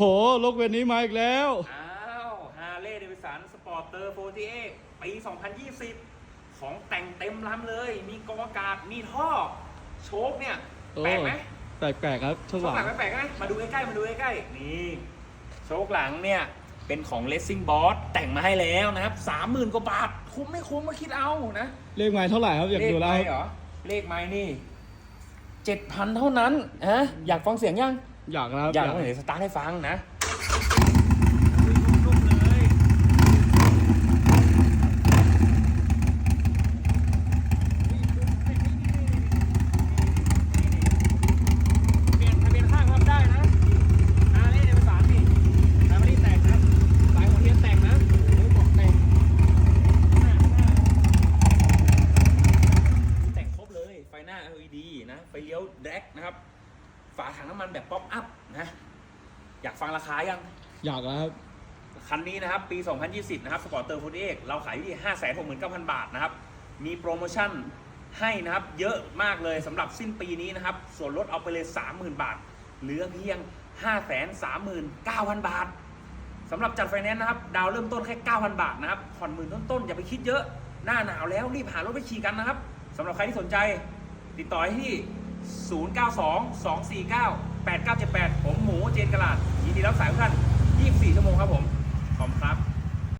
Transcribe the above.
โหโลกเวนนี้มาอีกแล้ว อ้าวฮาร์เลย์เดวิสันสปอร์เตอร์48ปี 2020 ของแต่งเต็มลำเลย มีกองอากาศ มีท่อ โชคเนี่ย แปลกไหมแปลกๆครับช่วงโชหคลัหงลังแปลกๆไหมมาดูใกล้ๆ มาดูใกล้ๆ นี่ โชคหลังเนี่ย เป็นของ Racing Boss แต่งมาให้แล้วนะครับ 30,000 กว่าบาท คุ้มไม่คุ้มมาคิดเอานะ เลขไม้เท่าไหร่ครับ อยากดูแล้วเลขไม้เหรอ เลขไม้นี่ 7,000 เท่านั้นฮะอยากฟังเสียงยัง อยากแล้วครับ อยากให้สตาร์ทให้ฟังนะนุ่มๆเลยเปลี่ยนทะเบียนข้างครับได้นะอาเล่ในภาษานี่แต่ไม่ได้แต่งนะสายหัวเทียนแต่งนะโอ้โหบอกแต่งหน้าหน้าแต่งครบเลยไฟหน้า LED นะ ไฟเลี้ยวแดกนะครับ ฝาถังน้ำมันแบบป๊อปอัพนะ อยากฟังราคายัง อยากแล้วครับ คันนี้นะครับปี 2020 นะครับสปอร์ตเตอร์ฟูดเอกเราขายอยู่ที่ 569,000 บาทนะครับ มีโปรโมชั่นให้นะครับ เยอะมากเลยสำหรับสิ้นปีนี้นะครับ ส่วนลดเอาไปเลย 30,000 บาท เหลือเพียง 539,000 บาทสำหรับจัดไฟแนนซ์นะครับ ดาวเริ่มต้นแค่ 9,000 บาทนะครับ ผ่อนหมื่นต้นๆ อย่าไปคิดเยอะ หน้าหนาวแล้วรีบหารถไปขี่กันนะครับสำหรับใครที่สนใจ ติดต่อให้ที่ 092 249 8978 ผมหมูเจนกลาดยินดีรับสายทุกท่าน 24 ชั่วโมง